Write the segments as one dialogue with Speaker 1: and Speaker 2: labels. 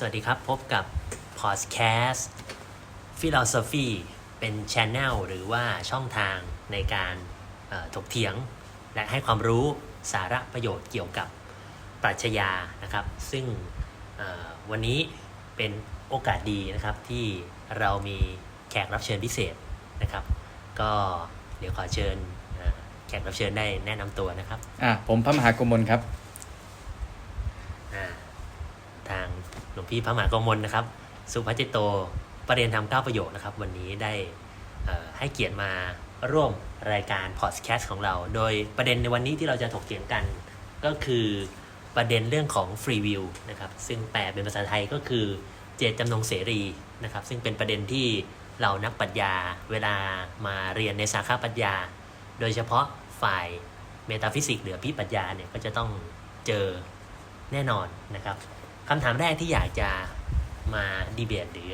Speaker 1: สวัสดีครับ พบกับ Podcast Philosophy เป็น Channel หรือว่าช่องทางในการถกเถียง และให้ความรู้สาระประโยชน์เกี่ยวกับปรัชญานะครับ ซึ่งวันนี้เป็นโอกาสดีนะครับที่เรามีแขกรับเชิญพิเศษนะครับ ก็เดี๋ยวขอเชิญแขกรับเชิญได้แนะนำตัวนะครับ
Speaker 2: อะผมพระมหากรมลครับ
Speaker 1: อ่าทางหลวง พี่พระมหากมลนะครับ สุภจิตโตประเด็นทำเก้าประโยคนะครับ วันนี้ได้ให้เกียรติมาร่วมรายการพอดแคสต์ของเรา โดยประเด็นในวันนี้ที่เราจะถกเถียงกัน ก็คือประเด็นเรื่องของฟรีวิวนะครับ ซึ่งแปลเป็นภาษาไทยก็คือเจตจำนงเสรีนะครับ ซึ่งเป็นประเด็นที่เรานักปรัชญาเวลามาเรียนในสาขาปรัชญา โดยเฉพาะฝ่ายเมตาฟิสิกส์หรืออภิปรัชญาเนี่ยก็จะต้องเจอแน่นอนนะครับ คำถามแรกที่อยากจะมาดีเบตหรือ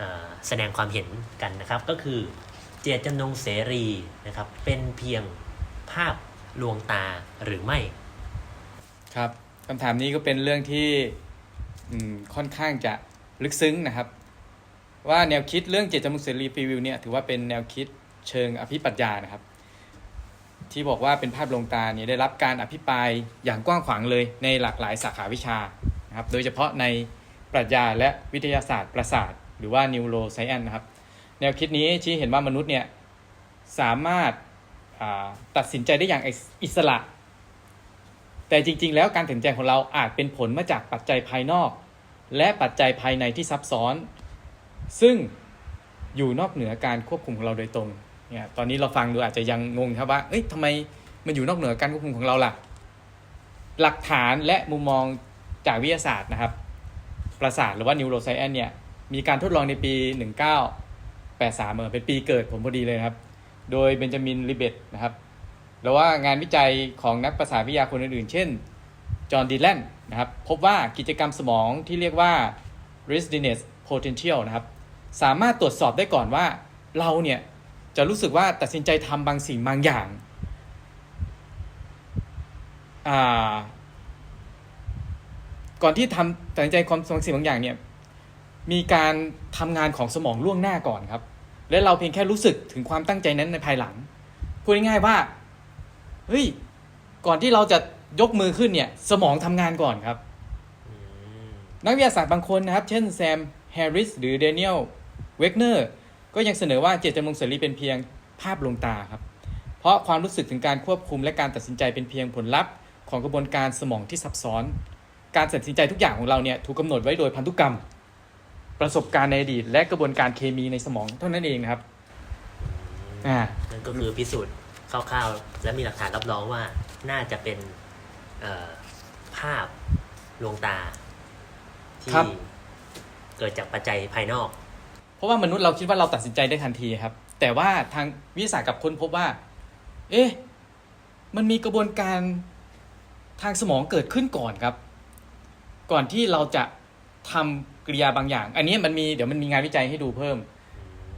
Speaker 1: อแสดงความเห็นกันนะครับ ก็คือเจตจำนงเสรีนะครับ เป็นเพียงภาพลวงตาหรือไม่
Speaker 2: ครับคำถามนี้ก็เป็นเรื่องที่ค่อนข้างจะลึกซึ้งนะครับ ว่าแนวคิดเรื่องเจตจำนงเสรีฟรีวิวเนี่ยถือว่าเป็นแนวคิดเชิงอภิปรัชญานะครับ ที่บอกว่าเป็นภาพลวงตาเนี่ยได้รับการอภิปรายอย่างกว้างขวางเลยในหลากหลายสาขาวิชา นะครับ โดยเฉพาะในปรัชญาและวิทยาศาสตร์ประสาท หรือว่า neuroscience นะครับ แนวคิดนี้ชี้เห็นว่ามนุษย์เนี่ยสามารถาตัดสินใจได้อย่างอิสระ แต่จริง ๆ แล้วการตัดสินใจของเราอาจเป็นผลมาจากปัจจัยภายนอก และปัจจัยภายในที่ซับซ้อน ซึ่งอยู่นอกเหนือการควบคุมของเราโดยตรงเนี่ยตอนนี้เราฟังดูอาจจะยังงงครับว่า เอ้ยทำไมมันอยู่นอกเหนือการควบคุมของเราล่ะ หลักฐานและมุมมอง จากวิทยาศาสตร์นะครับ ประสาทหรือว่า neuroscience เนี่ย มีการทดลองในปี 1983เออเป็นปีเกิดผมพอดีเลยครับ โดยเบนจามินลิเบตนะครับ แล้วว่างานวิจัยของนักประสาทวิทยาคนอื่นๆ เช่น จอห์นดีแลนนะครับ พบว่ากิจกรรมสมองที่เรียกว่า readiness potential นะครับ สามารถตรวจสอบได้ก่อนว่าเราเนี่ยจะรู้สึกว่าตัดสินใจทำบางสิ่งบางอย่างอ่า ก่อนที่ทำตัดสินใจความบางสิ่งบางอย่างเนี่ยมีการทำงานของสมองล่วงหน้าก่อนครับ และเราเพียงแค่รู้สึกถึงความตั้งใจนั้นในภายหลัง พูดง่ายๆว่าเฮ้ยก่อนที่เราจะยกมือขึ้นเนี่ย สมองทำงานก่อนครับ นักวิทยาศาสตร์บางคนนะครับ เช่นแซมแฮร์ริสหรือเดนิเอลเวกเนอร์ก็ยังเสนอว่าเจตจำนงเสรีเป็นเพียงภาพลวงตาครับ เพราะความรู้สึกถึงการควบคุมและการตัดสินใจเป็นเพียงผลลัพธ์ของกระบวนการสมองที่ซับซ้อน การตัดสินใจทุกอย่างของเราเนี่ยถูกกำหนดไว้โดยพันธุกรรม ประสบการณ์ในอดีต และกระบวนการเคมีในสมองเท่านั้นเองนะครับอ่า
Speaker 1: นั่นก็คือพิสูจน์คร่าวๆ และมีหลักฐานรับรองว่าน่าจะเป็นเอ่อภาพลวงตา ที่
Speaker 2: ครับ
Speaker 1: เกิดจากปัจจัยภายนอก
Speaker 2: เพราะว่ามนุษย์เราคิดว่าเราตัดสินใจได้ทันทีครับ แต่ว่าทางวิทยาศาสตร์กับค้นพบว่า เอ๊ะมันมีกระบวนการทางสมองเกิดขึ้นก่อนครับ ก่อนที่เราจะทำกริยาบางอย่าง อันนี้มันมีเดี๋ยวมันมีงานวิจัยให้ดูเพิ่ม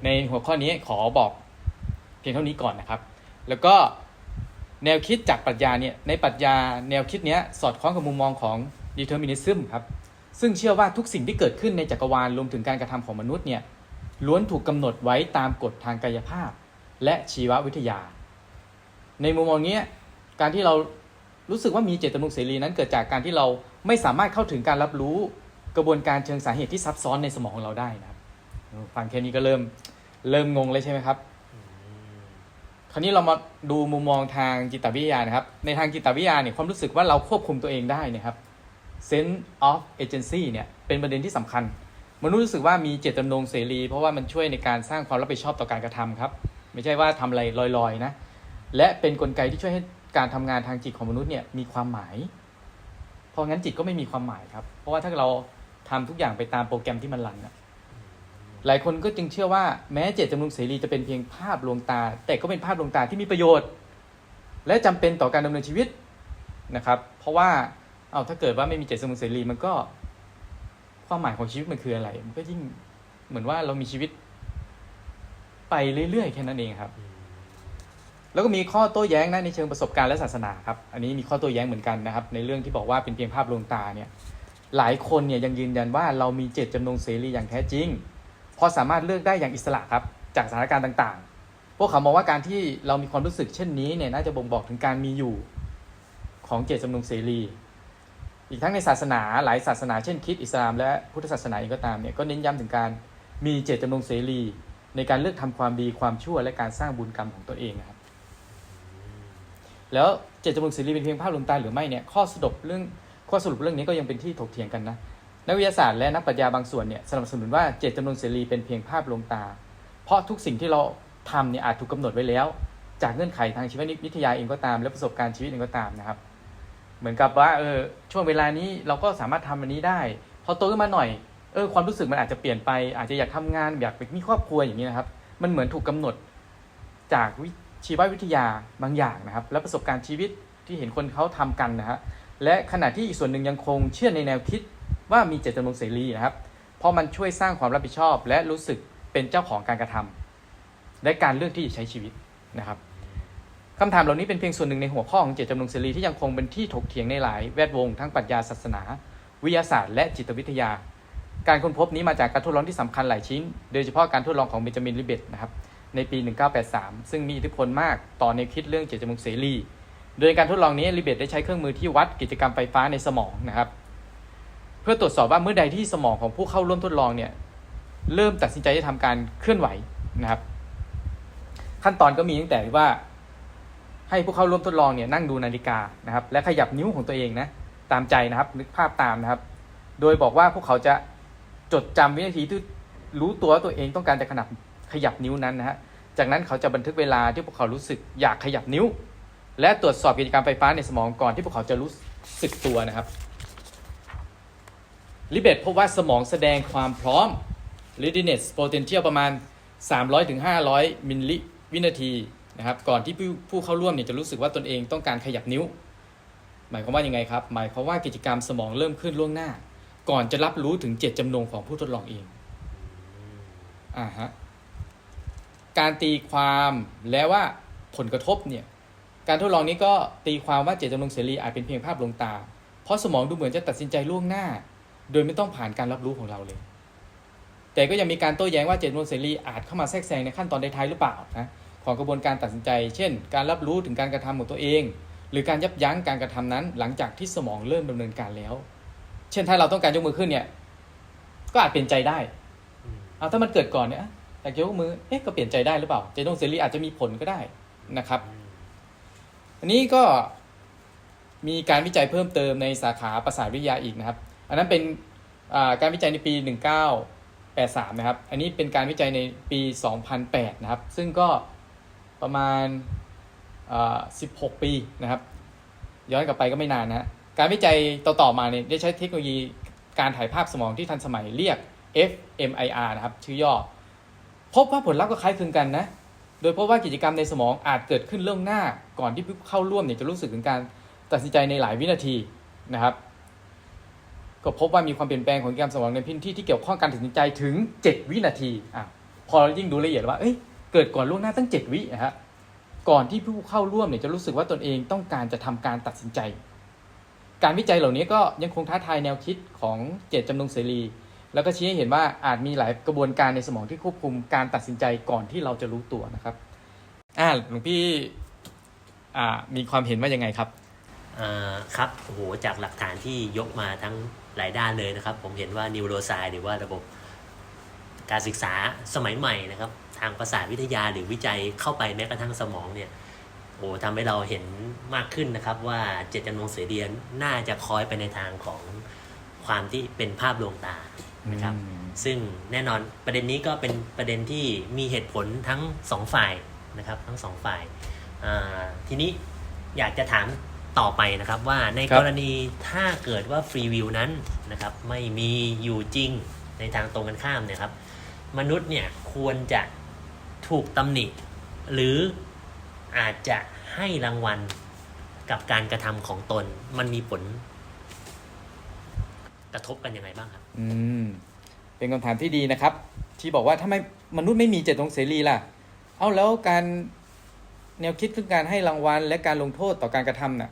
Speaker 2: ในหัวข้อนี้ขอบอกเพียงเท่านี้ก่อนนะครับ แล้วก็แนวคิดจากปรัชญาเนี่ยในปรัชญาแนวคิดเนี้ยสอดคล้องกับมุมมองของ determinism ครับ ซึ่งเชื่อว่าทุกสิ่งที่เกิดขึ้นในจักรวาลรวมถึงการกระทำของมนุษย์เนี่ยล้วนถูกกำหนดไว้ตามกฎทางกายภาพ และชีววิทยา ในมุมมองเนี้ยการที่เรารู้สึกว่ามีเจตจำนงเสรีนั้นเกิดจากการที่เรา ไม่สามารถเข้าถึงการรับรู้กระบวนการเชิงสาเหตุที่ซับซ้อนในสมองของเราได้นะครับฟังแค่นี้ก็เริ่มเริ่มงงเลยใช่ไหมครับคราวนี้เรามาดูมุมมองทางจิตวิทยานะครับ ในทางจิตวิทยาเนี่ยความรู้สึกว่าเราควบคุมตัวเองได้นะครับ sense of agency เนี่ยเป็นประเด็นที่สำคัญ มนุษย์รู้สึกว่ามีเจตจำนงเสรี เพราะว่ามันช่วยในการสร้างความรับผิดชอบต่อการกระทำครับ ไม่ใช่ว่าทำอะไรลอยๆนะ และเป็นนกลไกที่ช่วยให้การทำงานทางจิตของมนุษย์เนี่ยมีความหมาย พราะงั้นจิตก็ไม่มีความหมายครับ เพราะว่าถ้าเราทำทุกอย่างไปตามโปรแกรมที่มันรันนะหลายคนก็จึงเชื่อว่าแม้เจตจำนงเสรีจะเป็นเพียงภาพลวงตา แต่ก็เป็นภาพลวงตาที่มีประโยชน์ และจำเป็นต่อการดำเนินชีวิตนะครับ เพราะว่าเอาถ้าเกิดว่าไม่มีเจตจำนงเสรีมันก็ความหมายของชีวิตมันคืออะไร มันก็ยิ่งเหมือนว่าเรามีชีวิตไปเรื่อยๆแค่นั้นเองครับ แล้วก็มีข้อโต้แย้งนะในเชิงประสบการณ์และศาสนาครับ อันนี้มีข้อโต้แย้งเหมือนกันนะครับ ในเรื่องที่บอกว่าเป็นเพียงภาพลวงตาเนี่ยหลายคนเนี่ยยังยืนยันว่าเรามีเจตจำนงเสรีอย่างแท้จริงพราะสามารถเลือกได้อย่างอิสระครับจากสถานการณ์ต่างๆ พวกเขามองว่าการที่เรามีความรู้สึกเช่นนี้เนี่ยน่าจะบ่งบอกถึงการมีอยู่ของเจตจำนงเสรี อีกทั้งในศาสนาหลายศาสนาเช่นคริสต์อิสลามและพุทธศาสนาเองก็ตามเนี่ยก็เน้นย้ำถึงการมีเจตจำนงเสรี ในการเลือกทำความดีความชั่วและการสร้างบุญกรรมของตัวเองนะครับ แล้วเจตจำนงเสรีเป็นเพียงภาพลวงตาหรือไม่เนี่ยข้อสรุปเรื่องข้อสรุปเรื่องนี้ก็ยังเป็นที่ถกเถียงกันนะนักวิทยาศาสตร์และนักปรัชญาบางส่วนเนี่ยสนับสนุนว่าเจตจำนงเสรีเป็นเพียงภาพลวงตา เพราะทุกสิ่งที่เราทำเนี่ยอาจถูกกาหนดไว้แล้ว จากเงื่อนไขทางชีววิทยาเองก็ตาม และประสบการณ์ชีวิตเองก็ตามนะครับ เหมือนกับว่าเออช่วงเวลานี้เราก็สามารถทำอันนี้ได้พอโตขึ้นมาหน่อยเออความรู้สึกมันอาจจะเปลี่ยนไปอาจจะอยากทำงานอยากไปมีครอบครัวอย่างนี้นะครับ มันเหมือนถูกกาหนดจากวิ ชีววิทยาบางอย่างนะครับ และประสบการณ์ชีวิตที่เห็นคนเขาทำกันนะฮะและขณะที่อีกส่วนหนึ่งยังคงเชื่อในแนวคิดว่ามีเจตจำนงเสรีนะครับ เพราะมันช่วยสร้างความรับผิดชอบ และรู้สึกเป็นเจ้าของการกระทำและการเลือกที่จะใช้ชีวิตนะครับคำถามเหล่านี้เป็นเพียงส่วนหนึ่งในหัวข้อของเจตจำนงเสรีที่ยังคงเป็นที่ถกเถียงในหลายแวดวงทั้งปรัชญาศาสนา วิทยาศาสตร์และจิตวิทยา การค้นพบนี้มาจากการทดลองที่สำคัญหลายชิ้น โดยเฉพาะการทดลองของเบนจามินลิเบตนะครับ ในปี 1983 ซึ่งมีอิทธิพลมากต่อแนวคิดเรื่องเจตจำนงเสรี โดยการทดลองนี้ลิเบตได้ใช้เครื่องมือที่วัดกิจกรรมไฟฟ้าในสมองนะครับ เพื่อตรวจสอบว่าเมื่อใดที่สมองของผู้เข้าร่วมทดลองเนี่ยเริ่มตัดสินใจจะทำการเคลื่อนไหวนะครับ ขั้นตอนก็มีตั้งแต่ว่า ให้ผู้เข้าร่วมทดลองเนี่ยนั่งดูนาฬิกานะครับ และขยับนิ้วของตัวเองนะตามใจนะครับ นึกภาพตามนะครับ โดยบอกว่าพวกเขาจะจดจำวินาทีที่รู้ตัวว่าตัวเองต้องการจะขนับ ขยับนิ้วนั้นนะฮะ จากนั้นเขาจะบันทึกเวลาที่พวกเขารู้สึกอยากขยับนิ้ว และตรวจสอบกิจกรรมไฟฟ้าในสมองก่อนที่พวกเขาจะรู้สึกตัวนะครับลิเบตพบว่าสมองแสดงความพร้อม readiness potential ประมาณ 300-500ถึง500มิลลิวินาทีนะครับก่อนที่ผู้ผู้เข้าร่วมเนี่ยจะรู้สึกว่าตนเองต้องการขยับนิ้ว หมายความว่ายังไงครับ หมายความว่ากิจกรรมสมองเริ่มขึ้นล่วงหน้า ก่อนจะรับรู้ถึงเจตจำนงของผู้ทดลองเองอ่าฮะ การตีความและว่าผลกระทบเนี่ยการทดลองนี้ก็ตีความว่าเจตจำนงเสรีอาจเป็นเพียงภาพลวงตา เพราะสมองดูเหมือนจะตัดสินใจล่วงหน้า โดยไม่ต้องผ่านการรับรู้ของเราเลย แต่ก็ยังมีการโต้แย้งว่าเจตจำนงเสรีอาจเข้ามาแทรกแซงในขั้นตอนท้ายหรือเปล่านะของกระบวนการตัดสินใจ เช่น การรับรู้ถึงการกระทำของตัวเอง หรือการยับยั้งการกระทำนั้น หลังจากที่สมองเริ่มดำเนินการแล้ว เช่นถ้าเราต้องการยกมือขึ้นเนี่ย ก็อาจเปลี่ยนใจได้เอาถ้ามันเกิดก่อนเนี่ย อะอยากยกมือเอ๊ะก็เปลี่ยนใจได้หรือเปล่าเจตจำนงเสรีอาจจะมีผลก็ได้นะครับ อันนี้ก็มีการวิจัยเพิ่มเติมในสาขาประสาทวิทยาอีกนะครับ อันนั้นเป็นอ่าการวิจัยในปี 1983 นะครับ อันนี้เป็นการวิจัยในปี 2008 นะครับ ซึ่งก็ประมาณอ่า16 ปีนะครับ ย้อนกลับไปก็ไม่นานนะฮะการวิจัยต่อๆมาเนี่ยได้ใช้เทคโนโลยีการถ่ายภาพสมองที่ทันสมัยเรียก fMIR นะครับ ชื่อย่อ พบว่าผลลัพธ์ก็คล้ายคลึงกันนะ โดยพบว่ากิจกรรมในสมองอาจเกิดขึ้นเรื่องหน้าก่อนที่ผู้เข้าร่วมเนี่ยจะรู้สึกถึงการตัดสินใจในหลายวินาทีนะครับ ก็พบว่ามีความเปลี่ยนแปลงของกิจกรรมสมองในพื้นที่ที่เกี่ยวข้องการตัดสินใจถึง 7 วินาทีอะพอยิ่งดูละเอียดว่าเอ้ยเกิดก่อนล่วงหน้าตั้ง 7 วินะฮะก่อนที่ผู้เข้าร่วมเนี่ยจะรู้สึกว่าตนเองต้องการจะทำการตัดสินใจ การวิจัยเหล่านี้ก็ยังคงท้าทายแนวคิดของเจตจำนงเสรี แล้วก็ชี้ให้เห็นว่าอาจมีหลายกระบวนการในสมองที่ควบคุมการตัดสินใจก่อนที่เราจะรู้ตัวนะครับอ่าหลวงพี่อ่ามีความเห็นว่ายังไงครับ
Speaker 1: อ่อครับโอ้โหจากหลักฐานที่ยกมาทั้งหลายด้านเลยนะครับ ผมเห็นว่านิวโรไซหรือว่าระบบการศึกษาสมัยใหม่นะครับ ทางประสาทวิทยาหรือวิจัยเข้าไปแม้กระทั่งสมองเนี่ยโอ้ทำให้เราเห็นมากขึ้นนะครับว่าเจตจำนงเสรียน่าจะคอยไปในทางของความที่เป็นภาพลวงตา นะครับ
Speaker 2: อืม
Speaker 1: ซึ่งแน่นอนประเด็นนี้ก็เป็นประเด็นที่มีเหตุผลทั้งสองฝ่ายนะครับทั้งสองฝ่ายอ่าทีนี้อยากจะถามต่อไปนะครับว่าใน
Speaker 2: ครับ
Speaker 1: กรณีถ้าเกิดว่าฟรีวิวนั้นนะครับไม่มีอยู่จริงในทางตรงกันข้ามเนะครับ มนุษย์เนี่ยควรจะถูกตำหนิ หรืออาจจะให้รางวัลกับการกระทำของตน มันมีผลกระทบกันยังไงบ้างครับ
Speaker 2: อืม เป็นคำถามที่ดีนะครับ ที่บอกว่าถ้าไม่มนุษย์ไม่มีเจตจงเสรีล่ะ เอาแล้วการแนวคิดคือการให้รางวัล และการลงโทษต่อการกระทำน่ะ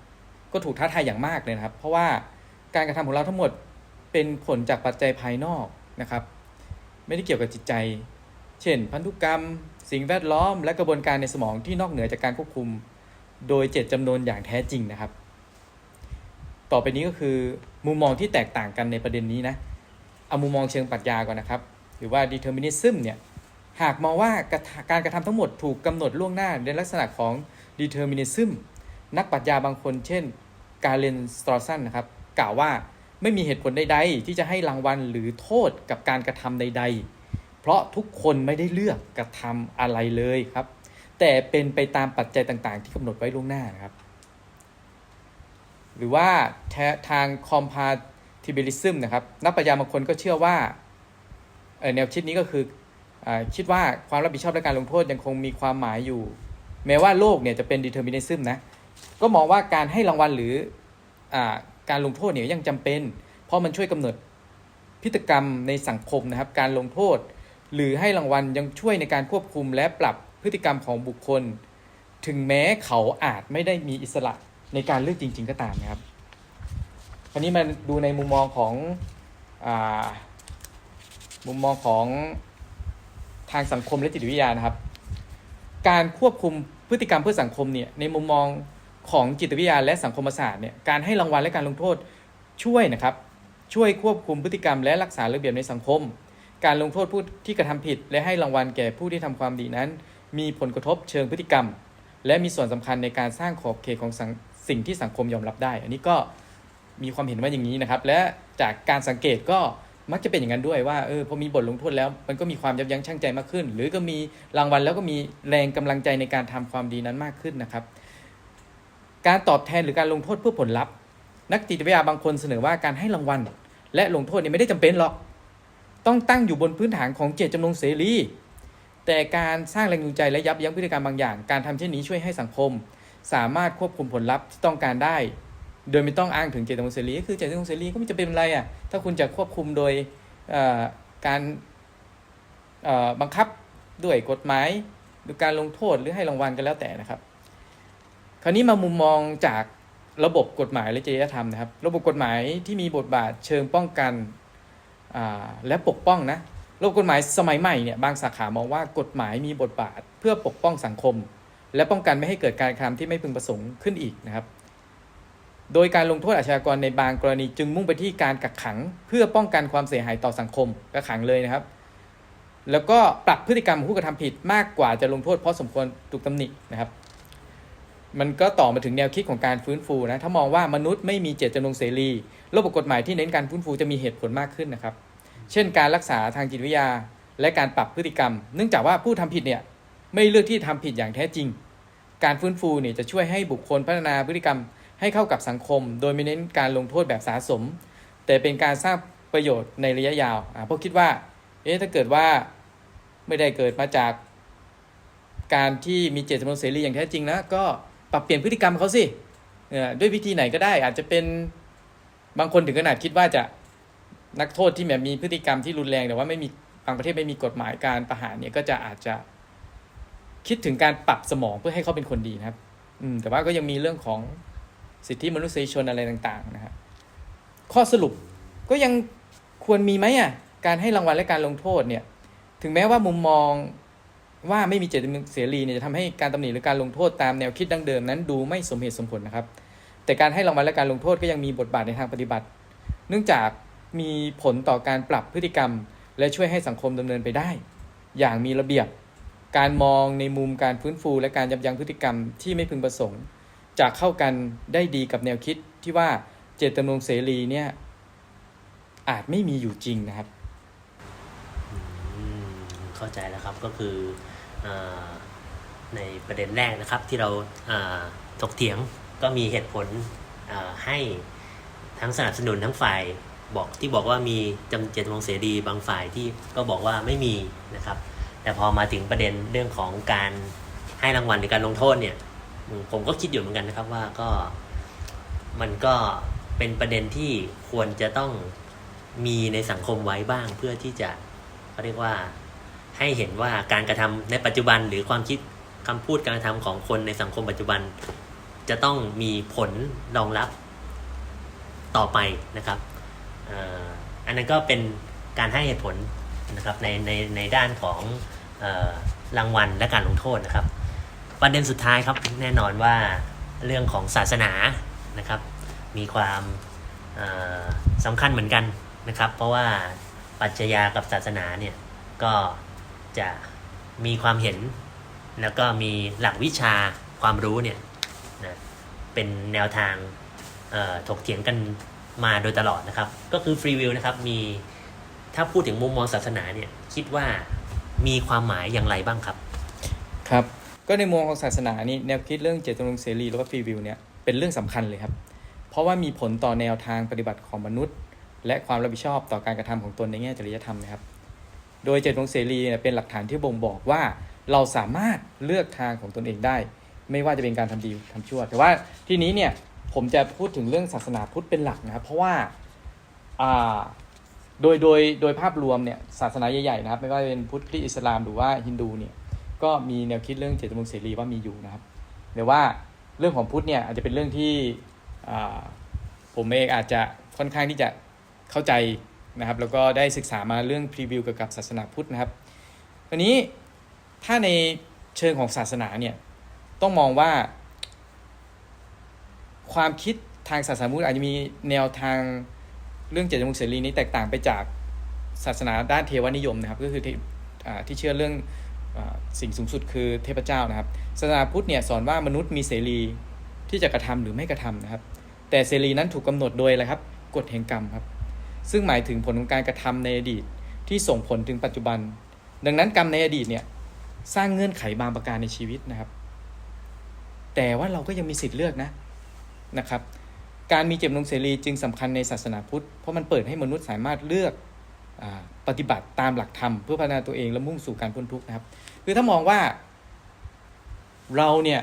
Speaker 2: ก็ถูกท้าทายอย่างมากเลยนะครับ เพราะว่าการกระทำของเราทั้งหมดเป็นผลจากปัจจัยภายนอกนะครับ ไม่ได้เกี่ยวกับจิตใจ เช่น พันธุกรรม สิ่งแวดล้อม และกระบวนการในสมองที่นอกเหนือจากการควบคุม โดยเจตจำนวนอย่างแท้จริงนะครับ ต่อไปนี้ก็คือมุมมองที่แตกต่างกันในประเด็นนี้นะ เอามุมมองเชิงปรัชญาก่อนนะครับ หรือว่า determinism เนี่ย หากมองว่าการกระทำทั้งหมดถูกกำหนดล่วงหน้าในลักษณะของ determinism นักปรัชญาบางคน เช่น กาเลนสตรอสันนะครับ กล่าวว่าไม่มีเหตุผลใดๆ ที่จะให้รางวัลหรือโทษกับการกระทำใด ๆ เพราะทุกคนไม่ได้เลือกกระทำอะไรเลยครับ แต่เป็นไปตามปัจจัยต่างๆ ที่กำหนดไว้ล่วงหน้านะครับ หรือว่าแททาง compatibilism นะครับนักปรัชญาบางคนก็เชื่อว่าแนวคิดนี้ก็คืออคิดว่าความรับผิดชอบและการลงโทษยังคงมีความหมายอยู่ แม้ว่าโลกเนี่ยจะเป็น determinism นะก็มองว่าการให้รางวัลหรืออการลงโทษเนี่ยยังจำเป็น เพราะมันช่วยกำหนดพฤติกรรมในสังคมนะครับ การลงโทษ หรือให้รางวัลยังช่วยในการควบคุมและปรับพฤติกรรมของบุคคล ถึงแม้เขาอาจไม่ได้มีอิสระในการเลือกจริง ๆ ก็ตามนะครับ ราวนี้มาดูในมุมมองของอมุมมองของทางสังคมและจิตวิทยานะครับ การควบคุมพฤติกรรมเพื่อสังคมเนี่ยในมุมมองของจิตวิทยาและสังคมศาสตร์เนี่ยการให้รางวัลและการลงโทษช่วยนะครับช่วยควบคุมพฤติกรรมและรักษาระเบียบในสังคม การลงโทษผู้ที่กระทำผิด และให้รางวัลแก่ผู้ที่ทำความดีนั้น มีผลกระทบเชิงพฤติกรรม และมีส่วนสำคัญในการสร้างขอบเขตของสังสิ่งที่สังคมยอมรับได้ อันนี้ก็ มีความเห็นว่าอย่างนี้นะครับ และจากการสังเกตก็มักจะเป็นอย่างนั้นด้วยว่าเออพอมีบทลงโทษแล้ว มันก็มีความยับยั้งชั่งใจมากขึ้น หรือก็มีรางวัลแล้วก็มีแรงกำลังใจในการทำความดีนั้นมากขึ้นนะครับ การตอบแทนหรือการลงโทษเพื่อผลลัพธ์ นักจิตวิทยาบางคนเสนอว่าการให้รางวัล และลงโทษนี่ไม่ได้จำเป็นหรอก ต้องตั้งอยู่บนพื้นฐานของเจตจำนงเสรี แต่การสร้างแรงจูงใจและยับยั้งพฤติกรรมบางอย่าง การทำเช่นนี้ช่วยให้สังคม สามารถควบคุมผลลัพธ์ที่ต้องการได้ โดยไม่ต้องอ้างถึงเจตจำนงเสรีก็คือเจตจำนงเสรีก็ไม่จะเป็นอะไรอะถ้าคุณจะควบคุมโดยการบังคับด้วยกฎหมายหรือการลงโทษหรือให้รางวัลก็แล้วแต่นะครับ คราวนี้มามุมมองจากระบบกฎหมายและจริยธรรมนะครับ ระบบกฎหมายที่มีบทบาทเชิงป้องกันและปกป้องนะระบบกฎหมายสมัยใหม่เนี่ยบางสาขามองว่ากฎหมายมีบทบาทเพื่อปกป้องสังคม และป้องกันไม่ให้เกิดการกระทำที่ไม่พึงประสงค์ขึ้นอีกนะครับ โดยการลงโทษอาชญากรในบางกรณีจึงมุ่งไปที่การกักขัง เพื่อป้องกันความเสียหายต่อสังคมกักขังเลยนะครับ แล้วก็ปรับพฤติกรรมผู้กระทำผิดมากกว่าจะลงโทษเพราะสมควรถูกตำหนินะครับ มันก็ต่อมาถึงแนวคิดของการฟื้นฟูนะถ้ามองว่ามนุษย์ไม่มีเจตจำนงเสรีระบบกฎหมายที่เน้นการฟื้นฟูจะมีเหตุผลมากขึ้นนะครับ เช่น การรักษาทางจิตวิทยา และการปรับพฤติกรรม เนื่องจากว่าผู้ทำผิดเนี่ยไม่เลือกที่ทำผิดอย่างแท้จริง การฟื้นฟูเนี่ยจะช่วยให้บุคคลพัฒนาพฤติกรรม ให้เข้ากับสังคม โดยไม่เน้นการลงโทษแบบสะสม แต่เป็นการสร้างประโยชน์ในระยะยาวอ่าเพราะคิดว่าเอ๊ะถ้าเกิดว่าไม่ได้เกิดมาจาก การที่มีเจตจำนงเสรีอย่างแท้จริงนะก็ปรับเปลี่ยนพฤติกรรมเขาสิด้วยวิธีไหนก็ได้ อาจจะเป็นบางคนถึงขนาดคิดว่าจะนักโทษที่แบบมีพฤติกรรมที่รุนแรงแต่ว่าไม่มีบางประเทศไม่มีกฎหมายการประหารเนี่ยก็จะอาจจะคิดถึงการปรับสมองเพื่อให้เขาเป็นคนดีนะครับ อืมแต่ว่าก็ยังมีเรื่องของ สิทธิมนุษยชนอะไรต่างๆนะครับข้อสรุปก็ยังควรมีไหมอะการให้รางวัลและการลงโทษเนี่ยถึงแม้ว่ามุมมองว่าไม่มีเจตจำนงเสรีเนี่ยจะทำให้การตำหนิหรือการลงโทษตามแนวคิดดั้งเดิมนั้นดูไม่สมเหตุสมผลนะครับ แต่การให้รางวัลและการลงโทษก็ยังมีบทบาทในทางปฏิบัติ เนื่องจากมีผลต่อการปรับพฤติกรรม และช่วยให้สังคมดำเนินไปได้ อย่างมีระเบียบ การมองในมุมการฟื้นฟู และการยับยั้งพฤติกรรมที่ไม่พึงประสงค์ จะเข้ากันได้ดีกับแนวคิดที่ว่าเจตจำนงเสรีเนี่ยอาจไม่มีอยู่จริงนะครับ
Speaker 1: เข้าใจแล้วครับก็คืออในประเด็นแรกนะครับที่เราถกเถียงก็มีเหตุผลให้ทั้งสนับสนุนทั้งฝ่ายบอกที่บอกว่ามีจำเจตจำนงเสรีบางฝ่ายที่ก็บอกว่าไม่มีนะครับ แต่พอมาถึงประเด็นเรื่องของการให้รางวัลหรือการลงโทษเนี่ย ผมก็คิดอยู่เหมือนกันนะครับว่าก็มันก็เป็นประเด็นที่ควรจะต้องมีในสังคมไว้บ้างเพื่อที่จะเขาเรียกว่าให้เห็นว่าการกระทำในปัจจุบันหรือความคิดคำพูดการกระทำของคนในสังคมปัจจุบัน จะต้องมีผลรองรับต่อไปนะครับอ่อนนั้นก็เป็นการให้เหตุผลนะครับในในในด้านของออรางวัลและการลงโทษนะครับ ประเด็นสุดท้ายครับแน่นอนว่าเรื่องของศาสนานะครับ มีความสำคัญเหมือนกันนะครับ เพราะว่าปรัชญากับศาสนาเนี่ยก็จะมีความเห็น แล้วก็มีหลักวิชาความรู้เนี่ยนะเป็นแนวทางถกเถียงกันมาโดยตลอดนะครับ ก็คือฟรีวิวนะครับมีถ้าพูดถึงมุมมองศาสนาเนี่ยคิดว่ามีความหมายอย่างไรบ้างครับ
Speaker 2: ครับ ก็ในมุมของศาสนานี่แนวคิดเรื่องเจตจำนงเสรีแล้วก็ฟรีวิวเนี่ยเป็นเรื่องสำคัญเลยครับ เพราะว่ามีผลต่อแนวทางปฏิบัติของมนุษย์ และความรับผิดชอบต่อการกระทำของตนในแง่จริยธรรมนะครับ โดยเจตจำนงเสรีเนี่ยเป็นหลักฐานที่บ่งบอกว่าเราสามารถเลือกทางของตนเองได้ ไม่ว่าจะเป็นการทำดีทำชั่ว แต่ว่าที่นี้เนี่ยผมจะพูดถึงเรื่องศาสนาพุทธเป็นหลักนะครับ เพราะว่าโดยโดยโดยภาพรวมเนี่ยศาสนาใหญ่ๆนะครับ ไม่ว่าจะเป็นพุทธคริสต์อิสลามหรือว่าฮินดูเนี่ย ก็มีแนวคิดเรื่องเจตจำนงเสรีว่ามีอยู่นะครับแต่ว่าเรื่องของพุทธเนี่ยอาจจะเป็นเรื่องที่ผมเองอาจจะค่อนข้างที่จะเข้าใจนะครับ แล้วก็ได้ศึกษามาเรื่องพรีวิวเกี่ยวกับศาสนาพุทธนะครับทีนี้ถ้าในเชิงของศาสนาเนี่ยต้องมองว่า ความคิดทางศาสนาพุทธอาจจะมีแนวทางเรื่องเจตจำนงเสรีนี้แตกต่างไปจากศาสนาด้านเทวนิยมนะครับ ก็คือที่ที่เชื่อเรื่อง สิ่งสูงสุดคือเทพเจ้านะครับศาสนาพุทธเนี่ยสอนว่ามนุษย์มีเสรีที่จะกระทำหรือไม่กระทำนะครับ แต่เสรีนั้นถูกกำหนดโดยอะไรครับกฎแห่งกรรมครับ ซึ่งหมายถึงผลของการกระทำในอดีตที่ส่งผลถึงปัจจุบัน ดังนั้นกรรมในอดีตเนี่ยสร้างเงื่อนไขบางประการในชีวิตนะครับ แต่ว่าเราก็ยังมีสิทธิ์เลือกนะนะครับ การมีเจตจำนงเสรีจึงสำคัญในศาสนาพุทธเพราะมันเปิดให้มนุษย์สามารถเลือก ปฏิบัติตามหลักธรรมเพื่อพัฒนาตัวเองและมุ่งสู่การพ้นทุกข์นะครับ คือถ้ามองว่าเราเนี่ย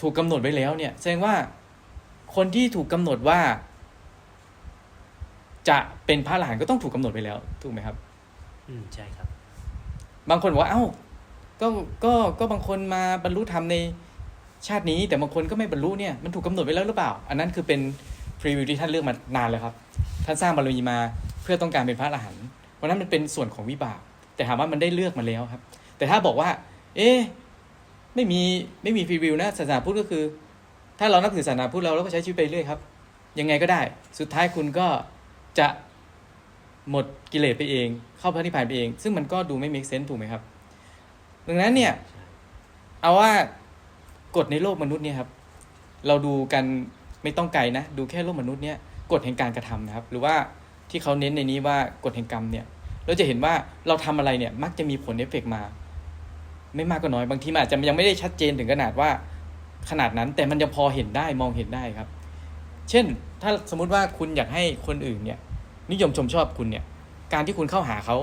Speaker 2: ถูกกำหนดไว้แล้วเนี่ยแสดงว่าคนที่ถูกกำหนดว่า จะเป็นพระอรหันต์ก็ต้องถูกกำหนดไว้แล้ว ถูกไหมครับ
Speaker 1: อืมใช่ครับ
Speaker 2: บางคนบอกว่า เอ้า ก็ก็ก็บางคนมาบรรลุธรรมในชาตินี้ แต่บางคนก็ไม่บรรลุเนี่ยมันถูกกำหนดไว้แล้วหรือเปล่า อันนั้นคือเป็นพรีวิวที่ท่านเลือกมานานแล้วครับ ท่านสร้างบารมีมาเพื่อต้องการเป็นพระอรหันต์ เพราะนั้นมันเป็นส่วนของวิบาก แต่ถามว่ามันได้เลือกมาแล้วครับ แต่ถ้าบอกว่า เอ๊ะไม่มีไม่มีฟรีวิวนะศาสนาพุทธก็คือ ถ้าเรานับถือศาสนาพุทธเราเราก็ใช้ชีวิตไปเรื่อยครับ ยังไงก็ได้ สุดท้ายคุณก็จะหมดกิเลสไปเอง เข้าพระนิพพานไปเอง ซึ่งมันก็ดูไม่ make sense ถูกไหมครับ ดังนั้นเนี่ย เอาว่ากฎในโลกมนุษย์เนี่ยครับ เราดูกันไม่ต้องไกลนะ ดูแค่โลกมนุษย์เนี่ยกฎแห่งการกระทำนะครับ หรือว่า ที่เขาเน้นในนี้ว่ากฎแห่งกรรมเนี่ย เราจะเห็นว่าเราทำอะไรเนี่ย มักจะมีผลเอฟเฟกต์มา ไม่มากก็น้อยบางทีมันอาจจะยังไม่ได้ชัดเจนถึงขนาดว่าขนาดนั้นแต่มันยังพอเห็นได้มองเห็นได้ครับ เช่น ถ้าสมมุติว่าคุณอยากให้คนอื่นเนี่ย นิยมชมชอบคุณเนี่ย การที่คุณเข้าหาเขา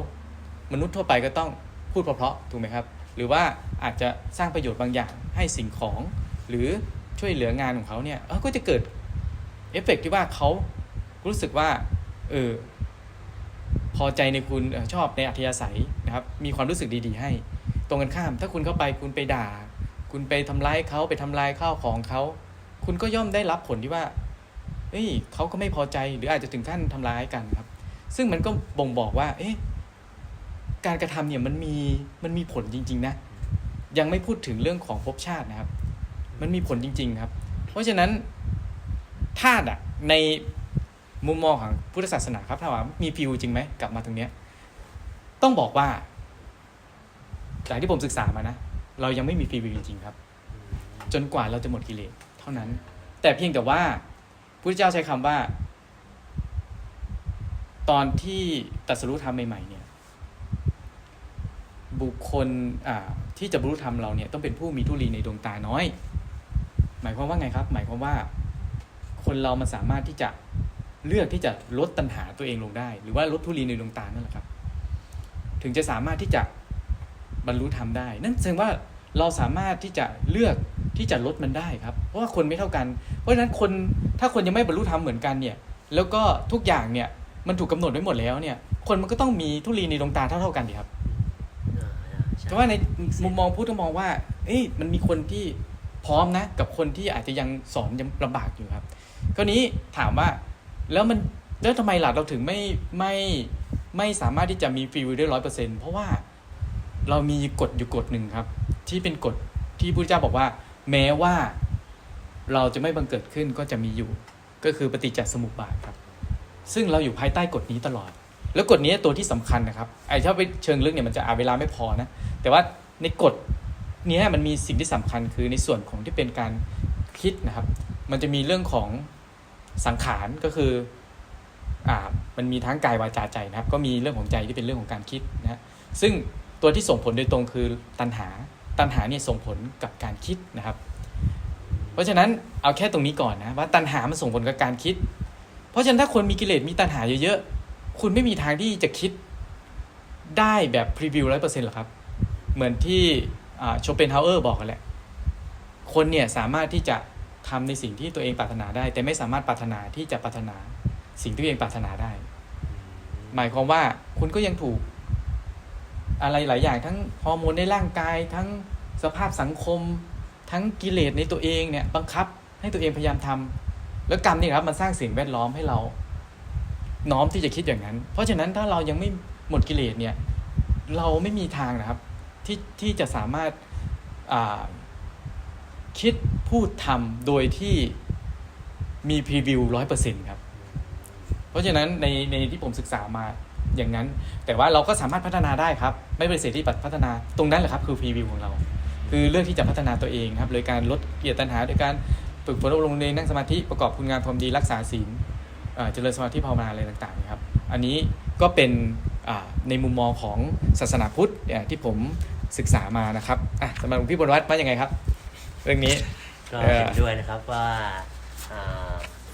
Speaker 2: มนุษย์ทั่วไปก็ต้องพูดเพราะๆถูกไหมครับ หรือว่าอาจจะสร้างประโยชน์บางอย่างให้สิ่งของ หรือช่วยเหลืองานของเขาเนี่ยก็จะเกิดเอฟเฟกต์ที่ว่าเขารู้สึกว่า เออพอใจในคุณชอบในอัธยาศัยนะครับ มีความรู้สึกดีๆ ให้ ตรงกันข้าม ถ้าคุณเข้าไปคุณไปด่า คุณไปทำร้ายเขาไปทำลายข้าวของเขา คุณก็ย่อมได้รับผลที่ว่าเอ้ยเขาก็ไม่พอใจหรืออาจจะถึงขั้นทำร้ายกันครับ ซึ่งมันก็บ่งบอกว่า เอ๊ะการกระทำเนี่ยมันมีมันมีผลจริง ๆ นะ ยังไม่พูดถึงเรื่องของภพชาตินะครับ มันมีผลจริง ๆ ครับ เพราะฉะนั้นธาตุอะใน มุมมองของพุทธศาสนาครับถ้าว่ามีฟิวจริงไหมกลับมาตรงเนี้ยต้องบอกว่า จากที่ผมศึกษามานะ เรายังไม่มีฟิวจริงครับ จนกว่าเราจะหมดกิเลสเท่านั้น แต่เพียงแต่ว่าพระเจ้าใช้คำว่า ตอนที่ตรัสรู้ธรรมใหม่ๆเนี่ย บุคคลที่จะบรรลุธรรมเราเนี่ยต้องเป็นผู้มีทุลีในดวงตาน้อย หมายความว่าไงครับ หมายความว่าคนเรามันสามารถที่จะ เลือกที่จะลดตัณหาตัวเองลงได้ หรือว่าลดทุลีในดวงตานั่นแหละครับ ถึงจะสามารถที่จะบรรลุธรรมได้ นั่นแสดงว่าเราสามารถที่จะเลือกที่จะลดมันได้ครับ เพราะว่าคนไม่เท่ากัน เพราะฉะนั้นคนถ้าคนยังไม่บรรลุธรรมเหมือนกันเนี่ย แล้วก็ทุกอย่างเนี่ยมันถูกกาหนดไว้หมดแล้วเนี่ย คนมันก็ต้องมีทุลีในดวงตาเท่าๆกันดีครับแต่ว่าในมุมมองพุทธมองว่า เอ้ยมันมีคนที่พร้อมนะ กับคนที่อาจจะยังสอนยังลำบากอยู่ครับคราวนี้ถามว่า แล้วมันแล้วทำไมหลักเราถึงไม่ไม่ไม่สามารถที่จะมีฟรีวิวได้ร้อยเปอร์เซ็นเพราะว่าเรามีกฎอยู่กฎหนึ่งครับ ที่เป็นกฎที่พระเจ้าบอกว่า แม้ว่าเราจะไม่บังเกิดขึ้นก็จะมีอยู่ ก็คือปฏิจจสมุปบาทครับ ซึ่งเราอยู่ภายใต้กฎนี้ตลอด แล้วกฎนี้ตัวที่สำคัญนะครับไอ้ถ้าไปเชิงลึกเนี่ยมันจะอาเวลาไม่พอนะแต่ว่าในกฎนี้มันมีสิ่งที่สำคัญคือในส่วนของที่เป็นการคิดนะครับ มันจะมีเรื่องของ สังขารก็คืออ่ามันมีทั้งกายวาจาใจนะครับ ก็มีเรื่องของใจที่เป็นเรื่องของการคิดนะซึ่งตัวที่ส่งผลโดยตรงคือตัณหา ตัณหาเนี่ยส่งผลกับการคิดนะครับ เพราะฉะนั้นเอาแค่ตรงนี้ก่อนนะว่าตัณหามันส่งผลกับการคิด เพราะฉะนั้นถ้าคนมีกิเลสมีตัณหาเยอะๆคุณไม่มีทางที่จะคิดได้แบบพรีวิวร้อยเปอร์เซ็นต์หรอกครับ เหมือนที่โชเปนฮาวเออร์บอกกันแหละ คนเนี่ยสามารถที่จะ ทำในสิ่งที่ตัวเองปรารถนาได้ แต่ไม่สามารถปรารถนาที่จะปรารถนา สิ่งที่ตัวเองปรารถนาได้ หมายความว่าคุณก็ยังถูก อะไรหลายอย่าง ทั้งฮอร์โมนในร่างกาย ทั้งสภาพสังคม ทั้งกิเลสในตัวเองเนี่ย บังคับให้ตัวเองพยายามทำแล้วกรรมนี่ครับมันสร้างสิ่งแวดล้อมให้เรา น้อมที่จะคิดอย่างนั้น เพราะฉะนั้นถ้าเรายังไม่หมดกิเลสเนี่ย เราไม่มีทางนะครับ ที่ที่จะสามารถอ่า คิดพูดทำโดยที่มีพรีวิวร้อยเปอร์เซ็นต์ครับ เพราะฉะนั้นในในที่ผมศึกษามาอย่างนั้น แต่ว่าเราก็สามารถพัฒนาได้ครับ ไม่เป็นเสียที่พัฒนาตรงนั้นแหละครับคือพรีวิวของเรา คือเลือกที่จะพัฒนาตัวเองครับโดยการลดเกียรติตัณหาโดยการฝึกฝนอบรมในนั่งสมาธิประกอบคุณงานความดีรักษาศีลเจริญสมาธิภาวนาอะไรต่างๆครับ อันนี้ก็เป็นในมุมมองของศาสนาพุทธที่ผมศึกษามานะครับอะสำหรับหลวงพี่บรวัตว่ายังไงครับ เรื่องนี้
Speaker 1: ก็
Speaker 2: เห็
Speaker 1: นด้วยนะครับว่า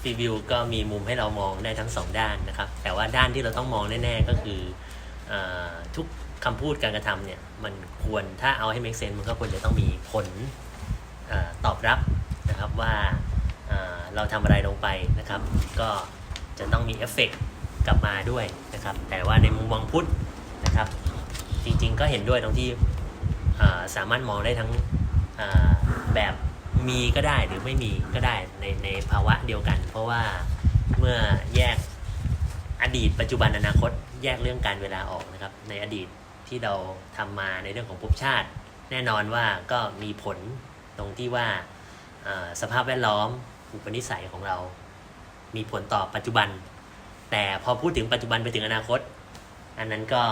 Speaker 1: รีวิวก็มีมุมให้เรามองได้ทั้งสองด้านนะครับ แต่ว่าด้านที่เราต้องมองแน่ๆก็คืออทุกคำพูดการกระทำเนี่ย มันควรถ้าเอาให้ make sense มันก็ควรจะต้องมีผลอตอบรับนะครับว่าเราทำอะไรลงไปนะครับ ก็จะต้องมีเอฟเฟกต์กลับมาด้วยนะครับ แต่ว่าในมุมมองพุทธนะครับ จริงๆก็เห็นด้วยตรงที่สามารถมองได้ทั้ง แบบมีก็ได้หรือไม่มีก็ได้ในในภาวะเดียวกัน เพราะว่าเมื่อแยกอดีตปัจจุบันอนาคตแยกเรื่องการเวลาออกนะครับ ในอดีตที่เราทำมาในเรื่องของภพชาติ แน่นอนว่าก็มีผลตรงที่ว่าอ่าสภาพแวดล้อมอุปนิสัยของเรา มีผลต่อปัจจุบัน แต่พอพูดถึงปัจจุบันไปถึงอนาคต อันนั้นก็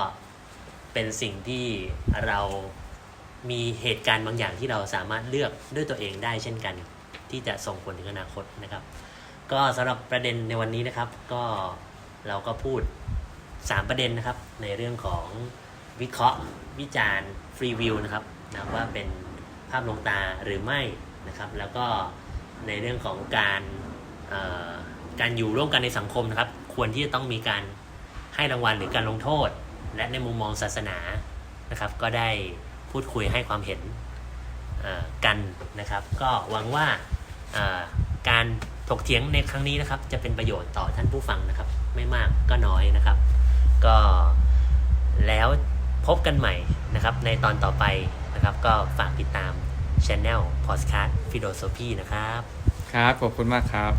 Speaker 1: เป็นสิ่งที่เรา มีเหตุการณ์บางอย่างที่เราสามารถเลือกด้วยตัวเองได้เช่นกัน ที่จะส่งผลถึงอนาคตนะครับ ก็สำหรับประเด็นในวันนี้นะครับ ก็เราก็พูด 3 ประเด็นนะครับ ในเรื่องของวิเคราะห์ วิจารณ์ฟรีวิวนะครับนะว่าเป็นภาพลวงตาหรือไม่นะครับ แล้วก็ในเรื่องของการการอยู่ร่วมกันในสังคมนะครับ ควรที่จะต้องมีการให้รางวัลหรือการลงโทษ และในมุมมองศาสนานะครับ ก็ได้ พูดคุยให้ความเห็นกันนะครับ ก็หวังว่าการถกเถียงในครั้งนี้นะครับ จะเป็นประโยชน์ต่อท่านผู้ฟังนะครับ ไม่มากก็น้อยนะครับ ก็แล้วพบกันใหม่นะครับ ในตอนต่อไปนะครับ ก็ฝากติดตาม Channel Podcast Philosophy นะครับ
Speaker 2: ครับ ขอบคุณมากครับ